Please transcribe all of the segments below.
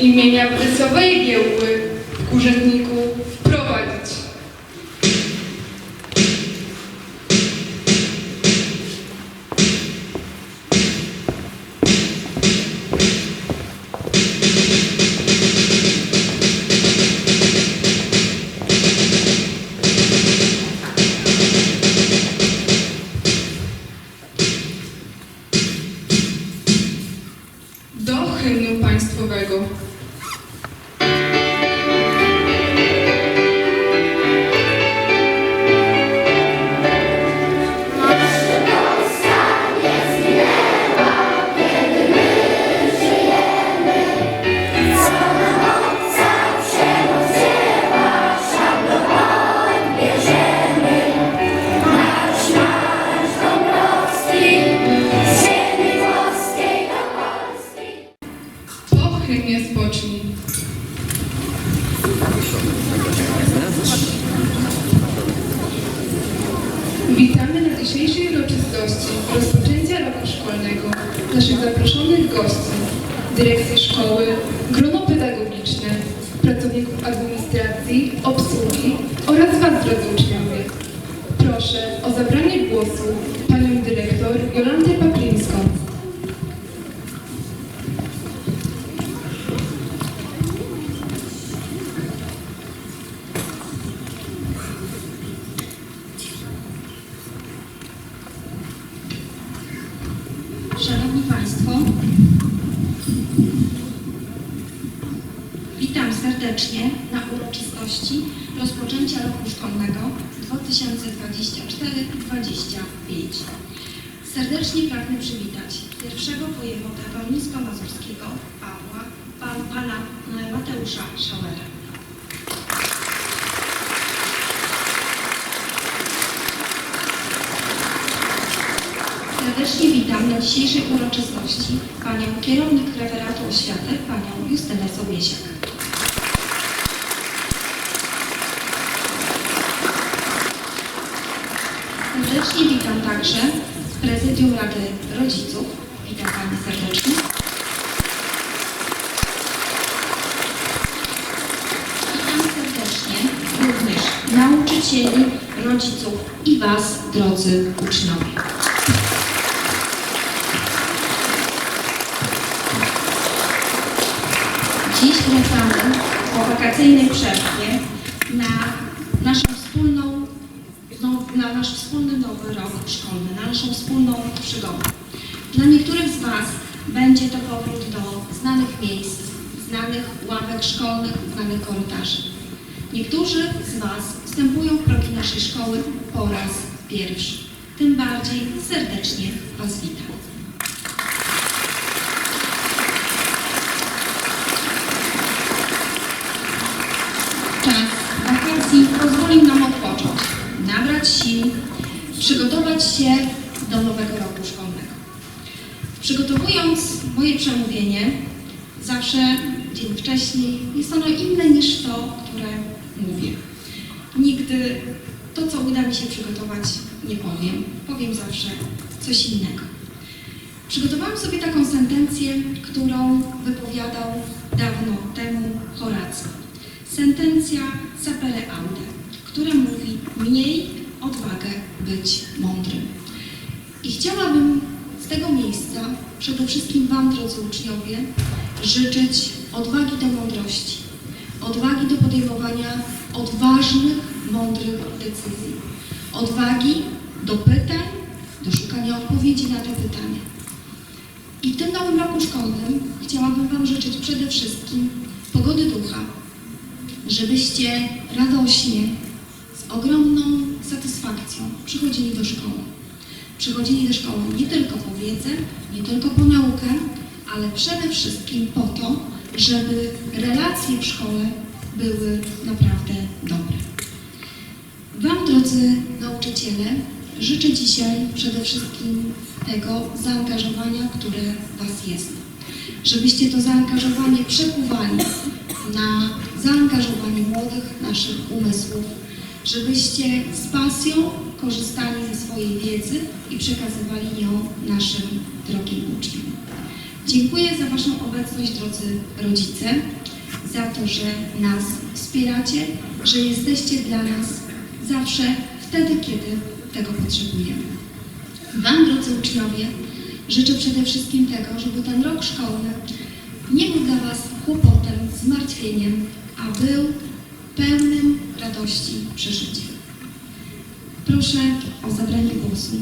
imienia Prysowej Giełły w urzędniku wprowadzić. Witam serdecznie na uroczystości rozpoczęcia roku szkolnego 2024-2025. Serdecznie pragnę przywitać pierwszego wojewodę warmińsko-mazurskiego Pawła, pan, pana Mateusza Szałera. Serdecznie witam na dzisiejszej uroczystości panią kierownik referatu oświaty, panią Justynę Sobiesiak. Serdecznie witam także prezydium Rady Rodziców. Witam Pani serdecznie. Witam serdecznie również nauczycieli, rodziców i Was, drodzy uczniowie. Dziś wracamy po wakacyjnej przerwie na naszą wspólną, na nasz wspólny nowy rok szkolny, na naszą wspólną przygodę. Dla niektórych z Was będzie to powrót do znanych miejsc, znanych ławek szkolnych, znanych korytarzy. Niektórzy z Was wstępują w progi naszej szkoły po raz pierwszy. Tym bardziej serdecznie Was witam. Przygotować się do nowego roku szkolnego. Przygotowując moje przemówienie, zawsze dzień wcześniej jest ono inne niż to, które mówię. Nigdy to, co uda mi się przygotować, nie powiem. Powiem zawsze coś innego. Przygotowałam sobie taką sentencję, którą wypowiadał dawno temu Horacy. Sentencja sapere aude, która mówi mniej odwagę być mądrym. I chciałabym z tego miejsca przede wszystkim Wam, drodzy uczniowie, życzyć odwagi do mądrości, odwagi do podejmowania odważnych, mądrych decyzji, odwagi do pytań, do szukania odpowiedzi na te pytania. I w tym nowym roku szkolnym chciałabym Wam życzyć przede wszystkim pogody ducha, żebyście radośnie, z ogromną satysfakcją przychodzili do szkoły. Przychodzili do szkoły nie tylko po wiedzę, nie tylko po naukę, ale przede wszystkim po to, żeby relacje w szkole były naprawdę dobre. Wam, drodzy nauczyciele, życzę dzisiaj przede wszystkim tego zaangażowania, które Was jest. Żebyście to zaangażowanie przekuwali na zaangażowanie młodych naszych umysłów, żebyście z pasją korzystali ze swojej wiedzy i przekazywali ją naszym drogim uczniom. Dziękuję za Waszą obecność, drodzy rodzice, za to, że nas wspieracie, że jesteście dla nas zawsze wtedy, kiedy tego potrzebujemy. Wam, drodzy uczniowie, życzę przede wszystkim tego, żeby ten rok szkolny nie był dla Was kłopotem, zmartwieniem, a był pełnym radości przeżyciem. Proszę o zabranie głosu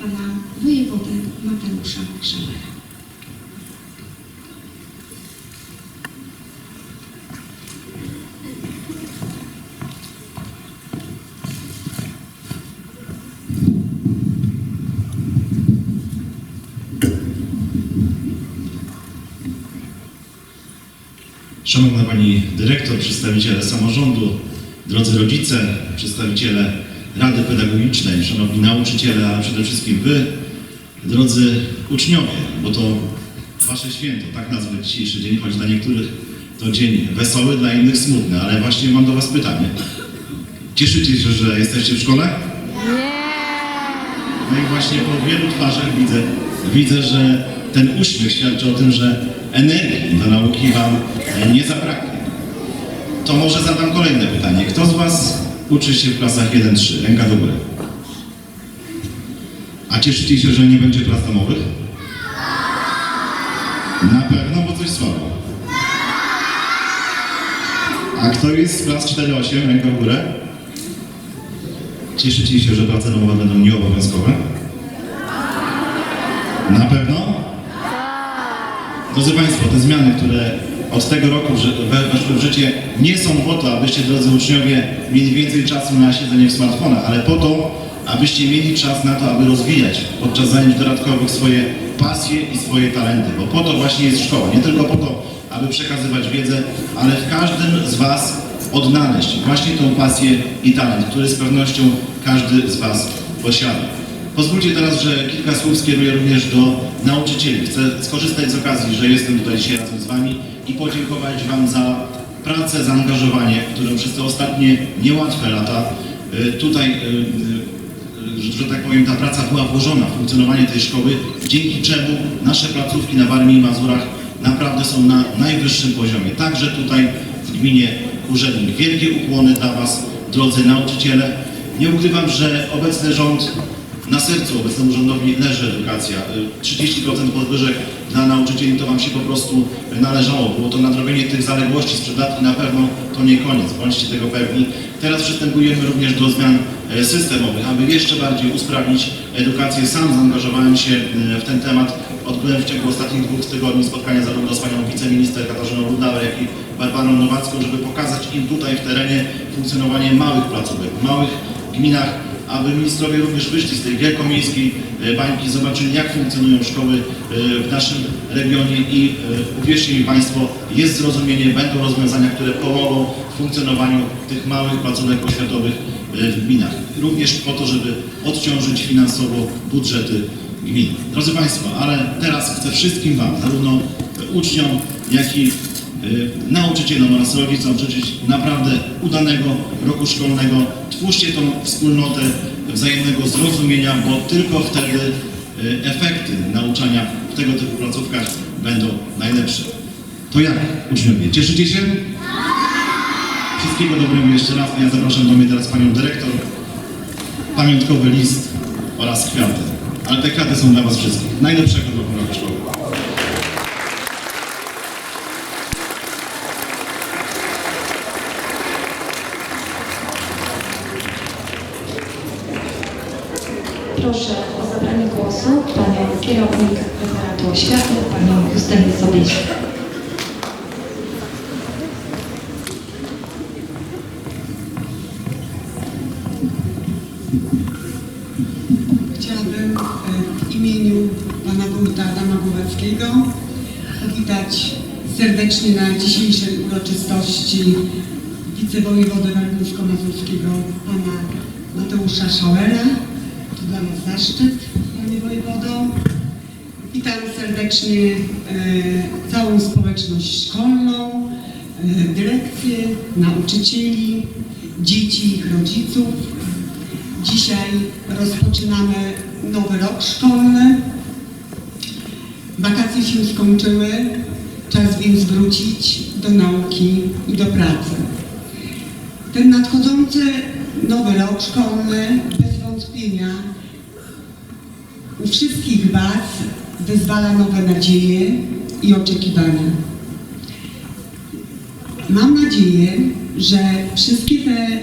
pana wojewodę Mateusza Szalera. Szanowna Pani Dyrektor, przedstawiciele samorządu, drodzy rodzice, przedstawiciele Rady Pedagogicznej, szanowni nauczyciele, ale przede wszystkim Wy, drodzy uczniowie, bo to Wasze święto, tak nazwę dzisiejszy dzień, choć dla niektórych to dzień wesoły, dla innych smutny, ale właśnie mam do Was pytanie. Cieszycie się, że jesteście w szkole? No i właśnie po wielu twarzach widzę, widzę, że ten uśmiech świadczy o tym, że energii do nauki Wam nie zabraknie. To może zadam kolejne pytanie. Kto z Was uczy się w klasach 1-3? Ręka do góry. A cieszycie się, że nie będzie klas domowych? Na pewno, bo coś słabo. A kto jest z klas 4-8? Ręka w górę. Cieszycie się, że prace domowe będą nieobowiązkowe? Na pewno? Drodzy Państwo, te zmiany, które od tego roku weszły w życie, nie są po to, abyście, drodzy uczniowie, mieli więcej czasu na siedzenie w smartfonach, ale po to, abyście mieli czas na to, aby rozwijać podczas zajęć dodatkowych swoje pasje i swoje talenty, bo po to właśnie jest szkoła. Nie tylko po to, aby przekazywać wiedzę, ale w każdym z Was odnaleźć właśnie tą pasję i talent, który z pewnością każdy z Was posiada. Pozwólcie teraz, że kilka słów skieruję również do nauczycieli. Chcę skorzystać z okazji, że jestem tutaj dzisiaj razem z Wami i podziękować Wam za pracę, zaangażowanie, które przez te ostatnie niełatwe lata y, tutaj, y, y, że tak powiem, ta praca była włożona w funkcjonowanie tej szkoły, dzięki czemu nasze placówki na Warmii i Mazurach naprawdę są na najwyższym poziomie. Także tutaj w gminie Urzędnik. Wielkie ukłony dla Was, drodzy nauczyciele. Nie ukrywam, że obecny rząd na sercu obecnemu rządowi leży edukacja. Y, 30% podwyżek dla nauczycieli to Wam się po prostu należało. Było to nadrobienie tych zaległości sprzed lat i na pewno to nie koniec. Bądźcie tego pewni. Teraz przystępujemy również do zmian e, systemowych, aby jeszcze bardziej usprawnić edukację. Sam zaangażowałem się e, w ten temat. Odbyłem w ciągu ostatnich dwóch tygodni spotkania zarówno z panią wiceminister Katarzyną Rudauer, jak i Barbarą Nowacką, żeby pokazać im tutaj w terenie funkcjonowanie małych placówek, małych gminach, aby ministrowie również wyszli z tej wielkomiejskiej e, bańki, zobaczyli jak funkcjonują szkoły e, w naszym regionie i e, uwierzcie mi Państwo, jest zrozumienie, będą rozwiązania, które pomogą w funkcjonowaniu tych małych placówek oświatowych w gminach. Również po to, żeby odciążyć finansowo budżety gmin. Drodzy Państwo, ale teraz chcę wszystkim Wam, zarówno uczniom, jak i nauczycielom oraz rodzicom życzyć naprawdę udanego roku szkolnego. Twórzcie tą wspólnotę wzajemnego zrozumienia, bo tylko wtedy y, efekty nauczania w tego typu placówkach będą najlepsze. To jak, uczniowie? Cieszycie się? Wszystkiego dobrego jeszcze raz. Ja zapraszam do mnie teraz panią dyrektor. Pamiątkowy list oraz kwiaty. Ale te kwiaty są dla Was wszystkich. Najlepszego roku roku szkoły. Proszę o zabranie głosu panią kierownik referatu oświaty, panią Justynę Sobieską. Chciałabym e, w imieniu pana wójta Adama powitać serdecznie na dzisiejszej uroczystości wicewojewodę warmińsko-mazurskiego pana Mateusza Szałera. To dla nas zaszczyt, panie wojewodo. Witam serdecznie e, całą społeczność szkolną, e, dyrekcję, nauczycieli, dzieci ich rodziców. Dzisiaj rozpoczynamy nowy rok szkolny. Wakacje się skończyły, czas więc wrócić do nauki i do pracy. Ten nadchodzący nowy rok szkolny bez wątpienia u wszystkich Was wyzwala nowe nadzieje i oczekiwania. Mam nadzieję, że wszystkie te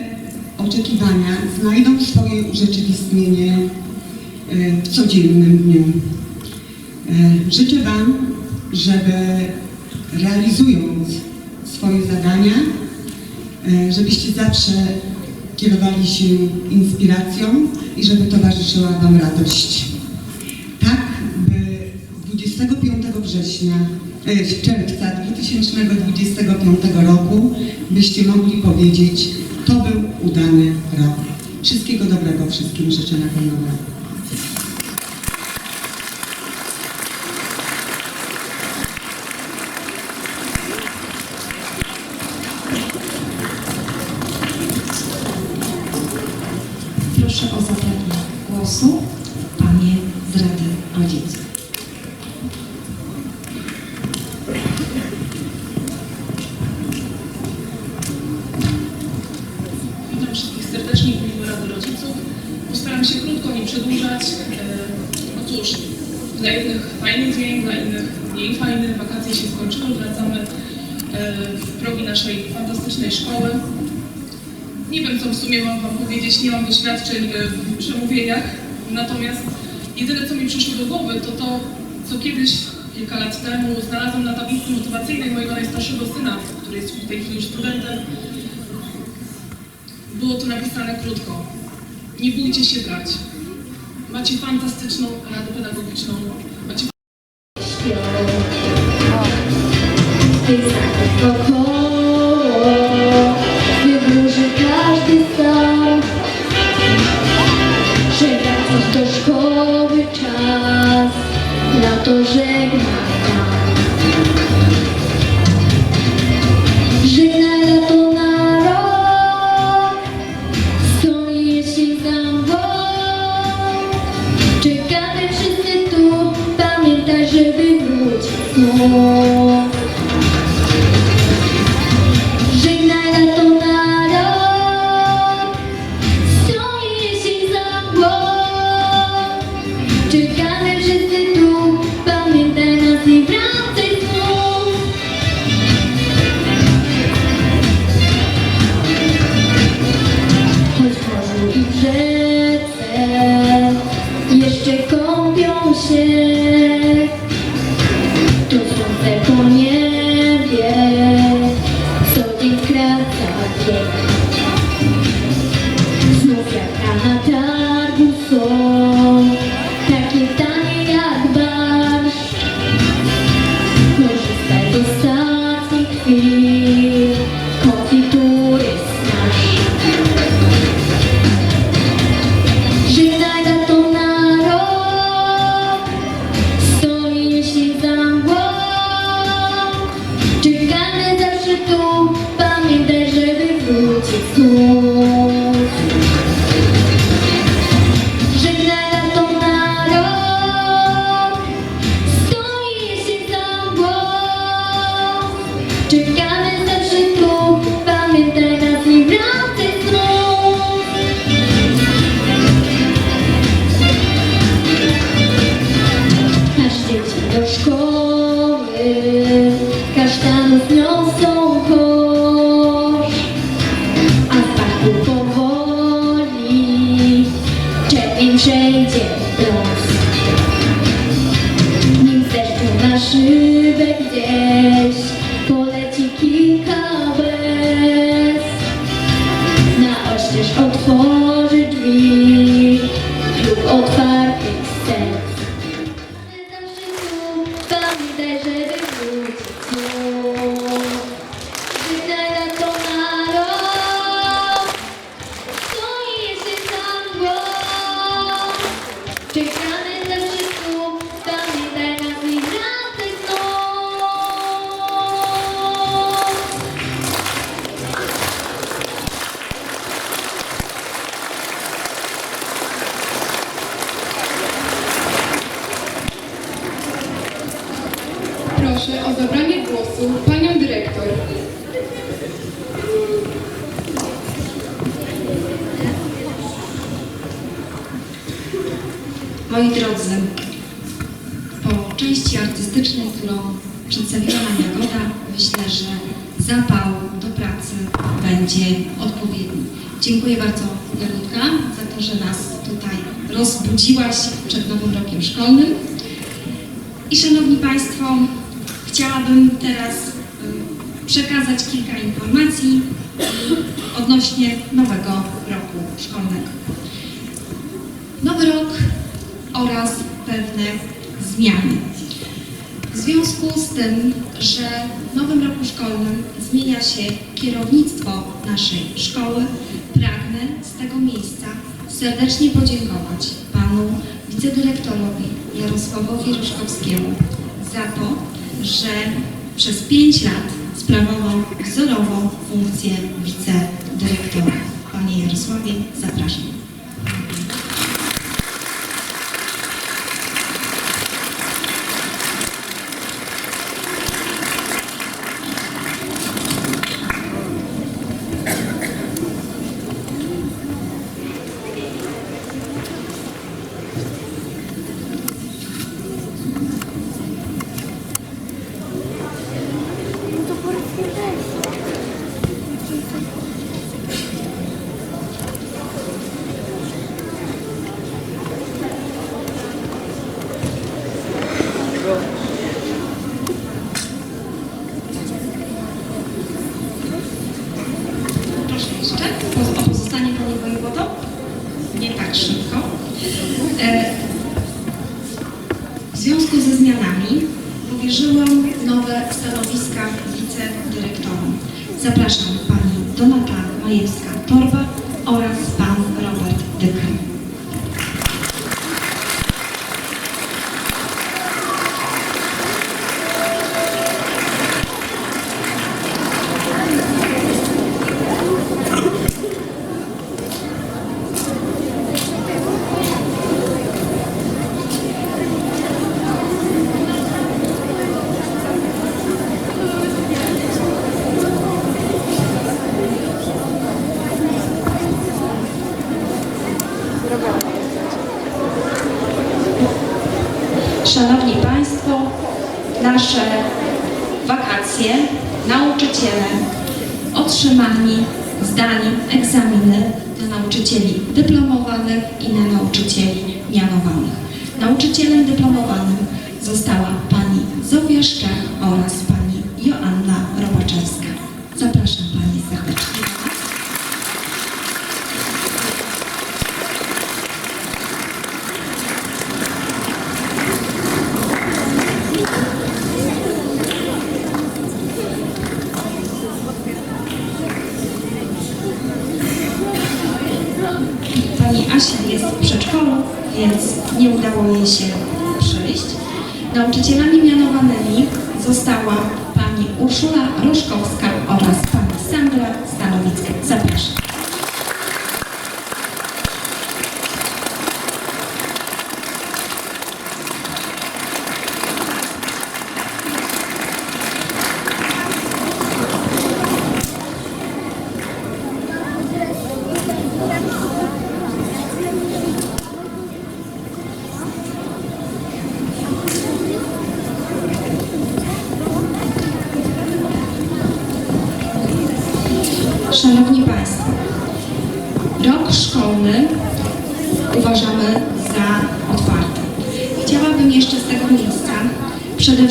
oczekiwania znajdą swoje urzeczywistnienie e, w codziennym dniu. E, Życzę Wam, żeby realizując swoje zadania, e, żebyście zawsze kierowali się inspiracją i żeby towarzyszyła Wam radość. Tak, by 25 września, e, czerwca 2025 roku byście mogli powiedzieć, to był udany rok. Wszystkiego dobrego wszystkim życzę na ten nowy rok. Proszę o zabranie głosu Panie z Rady Rodziców. Fantastycznej szkoły. Nie wiem, co w sumie mam Wam powiedzieć, nie mam doświadczeń e, w przemówieniach, natomiast jedyne, co mi przyszło do głowy, to to, co kiedyś, kilka lat temu, znalazłam na tablicy motywacyjnej mojego najstarszego syna, który jest w tej chwili studentem. Było tu napisane krótko. Nie bójcie się brać. Macie fantastyczną radę pedagogiczną. Macie Wokoło na to i w rzece. Jeszcze kąpią się, to słońce po niebie Czekamy zawsze Szanowni Państwo, chciałabym teraz y, przekazać kilka informacji odnośnie nowego roku szkolnego. Nowy rok oraz pewne zmiany. W związku z tym, że w nowym roku szkolnym zmienia się kierownictwo naszej szkoły, pragnę z tego miejsca serdecznie podziękować panu wicedyrektorowi Jarosławowi Ryszkowskiemu za to, że przez pięć lat sprawował wzorową funkcję wicedyrektora. Panie Jarosławie, zapraszam.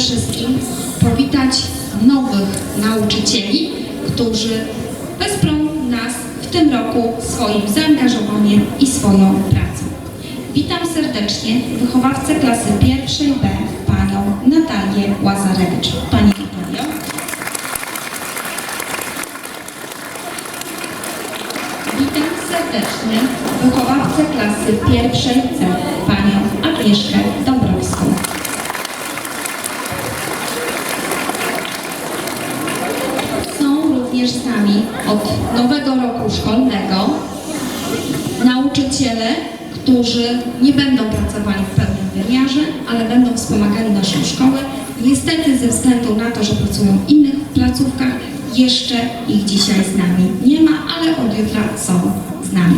Wszystkim powitać nowych nauczycieli, którzy wesprą nas w tym roku swoim zaangażowaniem i swoją pracą. Witam serdecznie wychowawcę klasy pierwszej B, panią Natalię Łazarewicz. Pani Natalio. Witam serdecznie wychowawcę klasy pierwszej C, panią Agnieszkę Dąbrowską. Również z nami od nowego roku szkolnego nauczyciele, którzy nie będą pracowali w pełnym wymiarze, ale będą wspomagali naszą szkołę, Niestety ze względu na to, że pracują w innych placówkach, jeszcze ich dzisiaj z nami nie ma, ale od jutra są z nami.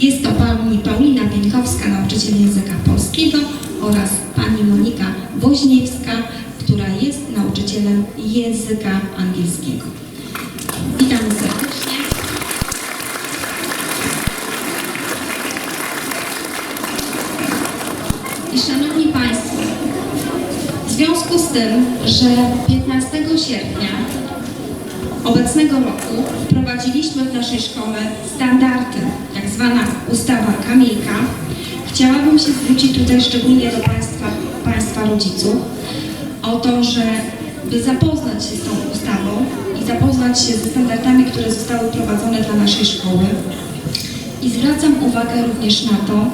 Jest to pani Paulina Pieńkowska, nauczyciel języka polskiego oraz pani Monika Woźniewska, która jest nauczycielem języka angielskiego. Witamy serdecznie. I Szanowni Państwo, w związku z tym, że 15 sierpnia obecnego roku wprowadziliśmy w naszej szkole standardy, tak zwana ustawa Kamilka, chciałabym się zwrócić tutaj szczególnie do Państwa, Państwa rodziców o to, że by zapoznać się z tą ustawą zapoznać się ze standardami, które zostały wprowadzone dla naszej szkoły. I zwracam uwagę również na to,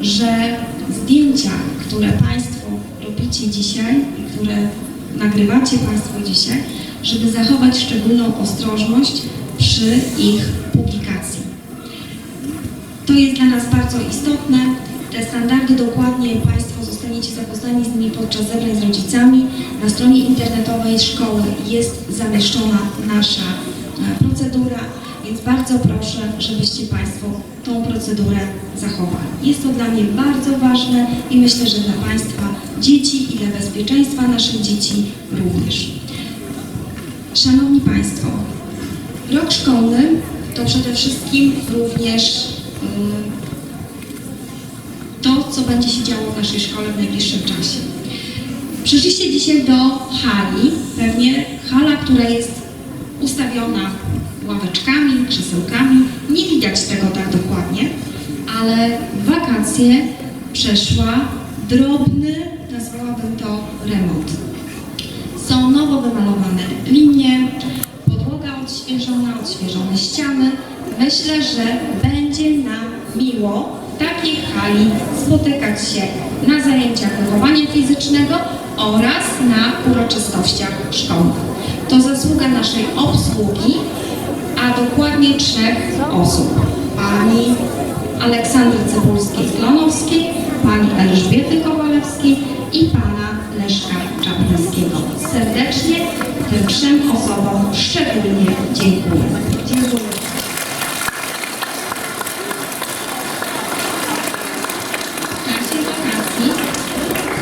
że zdjęcia, które Państwo robicie dzisiaj które nagrywacie Państwo dzisiaj, żeby zachować szczególną ostrożność przy ich publikacji. To jest dla nas bardzo istotne. Te standardy dokładnie Państwo zostaniecie zapoznani z nimi podczas zebrań z rodzicami. Na stronie internetowej szkoły jest zamieszczona nasza e, procedura, więc bardzo proszę, żebyście Państwo tą procedurę zachowali. Jest to dla mnie bardzo ważne i myślę, że dla Państwa dzieci i dla bezpieczeństwa naszych dzieci również. Szanowni Państwo, rok szkolny to przede wszystkim również ym, to, co będzie się działo w naszej szkole w najbliższym czasie. Przyszliście dzisiaj do hali, pewnie hala, która jest ustawiona ławeczkami, krzesełkami. Nie widać tego tak dokładnie, ale wakacje przeszła drobny, nazwałabym to, remont. Są nowo wymalowane linie, podłoga odświeżona, odświeżone ściany. Myślę, że będzie nam miło takiej hali spotykać się na zajęciach wychowania fizycznego oraz na uroczystościach szkolnych. To zasługa naszej obsługi, a dokładnie trzech osób. Pani Aleksandry Cybulskiej-Klonowskiej, pani Elżbiety Kowalewskiej i pana Leszka Czaplińskiego. Serdecznie tym trzem osobom szczególnie. Dziękuję. W czasie wakacji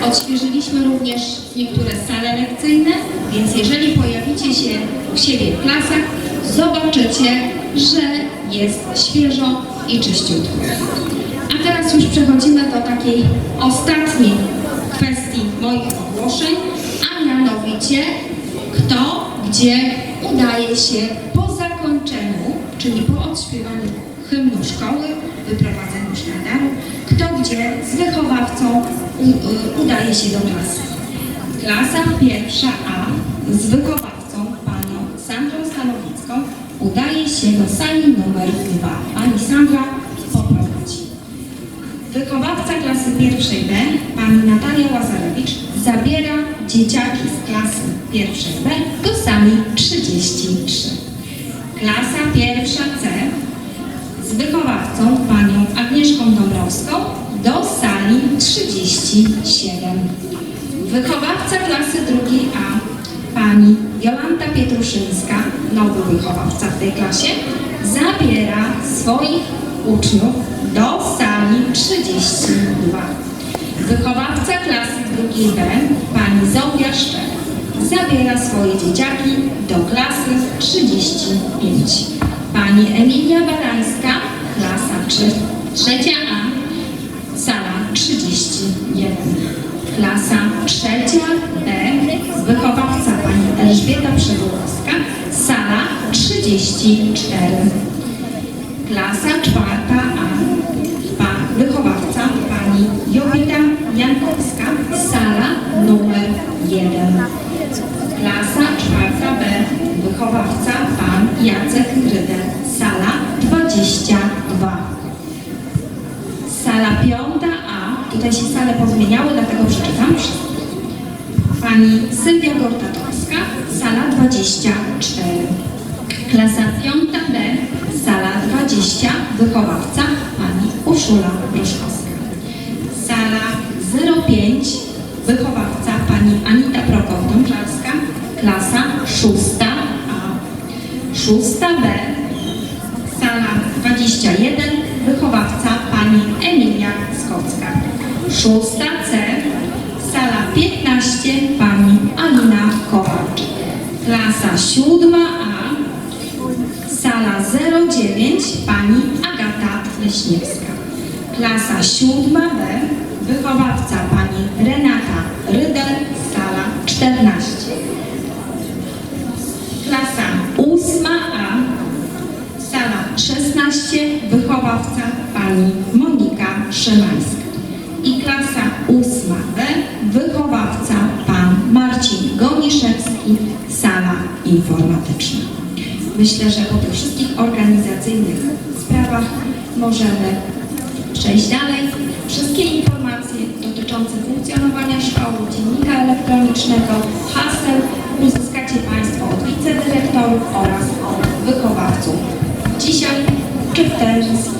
odświeżyliśmy również niektóre sale lekcyjne, więc jeżeli pojawicie się u siebie w klasach, zobaczycie, że jest świeżo i czyściutko. A teraz już przechodzimy do takiej ostatniej kwestii moich ogłoszeń, a mianowicie kto, gdzie udaje się po zakończeniu, czyli po odśpiewaniu hymnu szkoły, wyprowadzeniu sztandaru, kto gdzie z wychowawcą y, udaje się do klasy. Klasa pierwsza A z wychowawcą panią Sandrą Stanowicką udaje się do sali numer dwa. Pani Sandra poprowadzi. Wychowawca klasy pierwszej B, pani Natalia Łazarewicz, zabiera dzieciaki z klasy pierwszej B do sali 33. Klasa pierwsza C z wychowawcą panią Agnieszką Dąbrowską do sali 37. Wychowawca klasy drugiej A, pani Jolanta Pietruszynska, nowy wychowawca w tej klasie, zabiera swoich uczniów do sali 32. Wychowawca klasy drugiej B, pani Zołia Szczek, zabiera swoje dzieciaki do klasy 35. Pani Emilia Barańska, klasa 3, trzecia A, sala 31. Klasa trzecia B, wychowawca pani Elżbieta Przegórowska, sala 34. Klasa czwarta A, pa, wychowawca pani Jowita Jankowska, sala numer 1. Klasa czwarta B, wychowawca pan Jacek Grydel, sala 22. Sala piąta tutaj się sale pozmieniały, dlatego przeczytam. Pani Sylwia Gortatowska, sala 24. Klasa piąta B, sala 20, wychowawca pani Urszula Gruszkowska. Sala 05, wychowawca pani Anita Prokopniuk, klasa szósta A. Szósta B, sala 21, wychowawca pani Emilia Skocka. Szósta C, sala 15, pani Alina Kowacz. Klasa siódma A, sala 09, pani Agata Leśniewska. Klasa siódma B, wychowawca pani Renata Rydel, sala 14. Klasa ósma A, sala 16, wychowawca pani Monika Szymańska. I klasa ósma B, wychowawca pan Marcin Goniszewski, sala informatyczna. Myślę, że po tych wszystkich organizacyjnych sprawach możemy przejść dalej. Wszystkie informacje dotyczące funkcjonowania szkoły, dziennika elektronicznego, haseł uzyskacie Państwo od wicedyrektorów oraz od wychowawców dzisiaj czy w ten.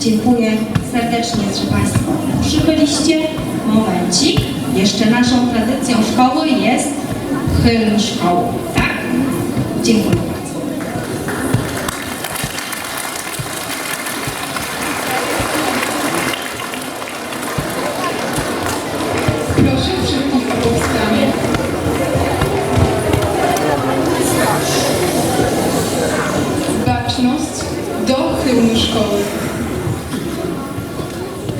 Dziękuję serdecznie, że Państwo przybyliście. Momencik. Jeszcze naszą tradycją szkoły jest hymn szkoły. Tak? Dziękuję bardzo. Proszę wszystkich o powstanie. Baczność do hymnu szkoły.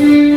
Mm-hmm.